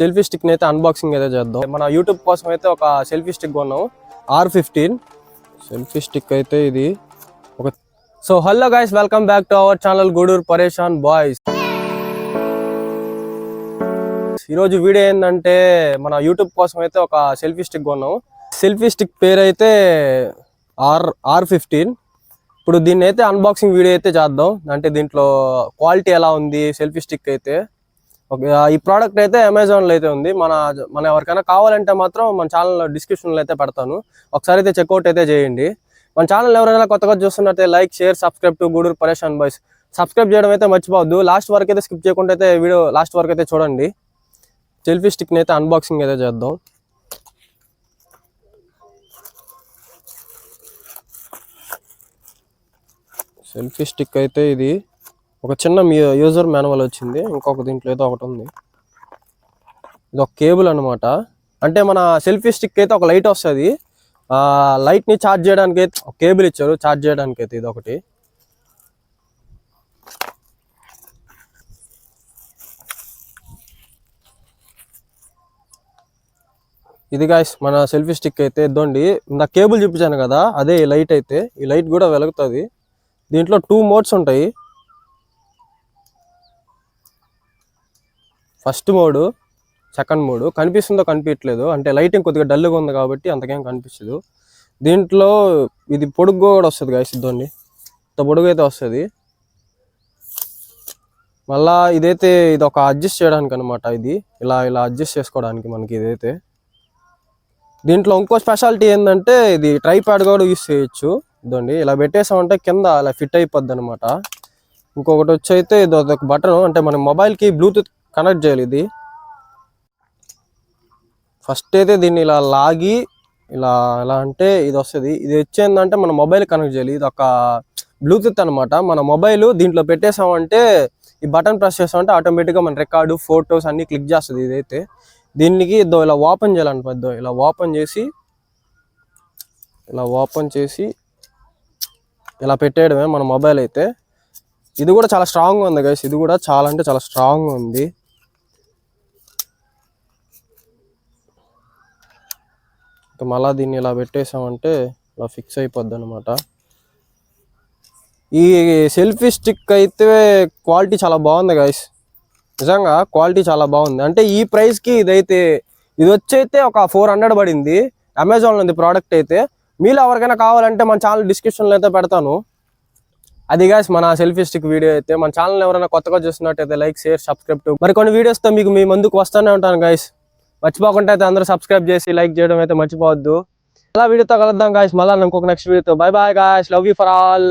Selfie stick అయితే unboxing అయితే చేద్దాం. మన యూట్యూబ్ కోసం అయితే ఒక సెల్ఫీ స్టిక్ కొన్నాం ఆర్ ఫిఫ్టీన్ సెల్ఫీ స్టిక్ అయితే ఇది. ఒక so hello guys welcome back to our channel Gudur Pareshan boys ఈరోజు వీడియో ఏంటంటే మన యూట్యూబ్ కోసం అయితే ఒక సెల్ఫీ స్టిక్ కొన్నాం సెల్ఫీ స్టిక్ పేరు అయితే ఆర్ ఆర్ ఫిఫ్టీన్ ఇప్పుడు దీన్ని అయితే అన్బాక్సింగ్ వీడియో అయితే చేద్దాం. అంటే దీంట్లో క్వాలిటీ ఎలా ఉంది సెల్ఫీ స్టిక్ అయితే. ఈ ప్రోడక్ట్ అయితే అమెజాన్లో అయితే ఉంది. మన మన ఎవరికైనా కావాలంటే మాత్రం మన ఛానల్లో డిస్క్రిప్షన్లో అయితే పెడతాను. ఒకసారి అయితే చెక్అవుట్ అయితే చేయండి. మన ఛానల్ ఎవరైనా కొత్తగా చూస్తున్నట్టే like share subscribe to Gudur Pareshan boys. Subscribe చేయడం అయితే మర్చిపోవద్దు. లాస్ట్ వరకు అయితే స్కిప్ చేయకుండా అయితే వీడియో లాస్ట్ వరకు అయితే చూడండి. సెల్ఫీ స్టిక్ని అయితే అన్బాక్సింగ్ అయితే చేద్దాం. సెల్ఫీ స్టిక్ అయితే ఇది. ఒక చిన్న యూజర్ మాన్యువల్ వచ్చింది. ఇంకొక దీంట్లో ఏదో ఒకటి ఉంది. ఇది ఒక కేబుల్ అనమాట అంటే మన సెల్ఫీ స్టిక్ అయితే ఒక లైట్ వస్తుంది. లైట్ని ఛార్జ్ చేయడానికి అయితే ఒక కేబుల్ ఇచ్చారు ఛార్జ్ చేయడానికి అయితే ఇది ఒకటి ఇది గాయస్ మన సెల్ఫీ స్టిక్ అయితే ఇద్దండి. నా కేబుల్ చూపించాను కదా అదే ఈ లైట్ అయితే. ఈ లైట్ కూడా వెలుగుతుంది. దీంట్లో టూ మోడ్స్ ఉంటాయి. ఫస్ట్ మోడ్ సెకండ్ మోడ్ కనిపిస్తుందో కనిపించట్లేదు అంటే లైటింగ్ కొద్దిగా డల్గా ఉంది కాబట్టి అంతకేం కనిపించదు. దీంట్లో ఇది పొడుగు కూడా వస్తుంది గాయ సిద్ధోని ఇంత పొడుగు అయితే వస్తుంది. మళ్ళా ఇదైతే ఇది ఒక అడ్జస్ట్ చేయడానికి అనమాట ఇది. ఇలా ఇలా అడ్జస్ట్ చేసుకోవడానికి మనకి ఇదైతే. దీంట్లో ఇంకో స్పెషాలిటీ ఏంటంటే ఇది ట్రై ప్యాడ్ కూడా యూస్ చేయొచ్చు. ఇదండి. ఇలా పెట్టేసామంటే కింద ఇలా ఫిట్ అయిపోద్ది అనమాట ఇంకొకటి వచ్చి అయితే ఇది ఒక బటన్ అంటే మన మొబైల్కి బ్లూటూత్ కనెక్ట్ చేయాలి ఇది. ఫస్ట్ అయితే దీన్ని ఇలా లాగి ఇలా ఎలా అంటే ఇది వస్తుంది. ఇది వచ్చేందంటే మన మొబైల్ కనెక్ట్ చేయాలి. ఇది ఒక బ్లూటూత్ అనమాట మన మొబైల్ దీంట్లో పెట్టేసామంటే ఈ బటన్ ప్రెస్ చేసామంటే ఆటోమేటిక్గా మన రికార్డు ఫొటోస్ అన్నీ క్లిక్ చేస్తుంది ఇదైతే. దీనికి ఇద్దో ఇలా ఓపెన్ చేయాలన్నమాట ఇదో ఇలా ఓపెన్ చేసి ఇలా ఓపెన్ చేసి ఇలా పెట్టేయడమే మన మొబైల్ అయితే. ఇది కూడా చాలా స్ట్రాంగ్గా ఉంది గైస్ ఇది కూడా చాలా అంటే చాలా స్ట్రాంగ్గా ఉంది. ఇక మళ్ళా దీన్ని ఇలా పెట్టేసామంటే ఇలా ఫిక్స్ అయిపోద్ది అనమాట ఈ సెల్ఫీ స్టిక్ అయితే క్వాలిటీ చాలా బాగుంది గైస్ నిజంగా క్వాలిటీ చాలా బాగుంది. అంటే ఈ ప్రైస్కి ఇదైతే ఇది వచ్చి అయితే ఒక ఫోర్ హండ్రెడ్ పడింది. అమెజాన్లో ఉంది ప్రోడక్ట్ అయితే. మీలో ఎవరికైనా కావాలంటే మన ఛానల్ డిస్క్రిప్షన్లో అయితే పెడతాను. అది గాయస్ మన సెల్ఫీ స్టిక్ వీడియో అయితే. మన ఛానల్ ఎవరైనా కొత్తగా చూస్తున్నట్టయితే లైక్ షేర్ సబ్స్క్రైబ్ మరి కొన్ని వీడియోస్తో మీకు మీ ముందుకు వస్తూనే ఉంటాను గాయస్ మర్చిపోకుండా అయితే అందరూ సబ్స్క్రైబ్ చేసి లైక్ చేయడం అయితే మర్చిపోవద్దు. అలా వీడియోతో కలుద్దాం గాయస్ మళ్ళీ ఇంకొక నెక్స్ట్ వీడియోతో. Bye bye guys love you for all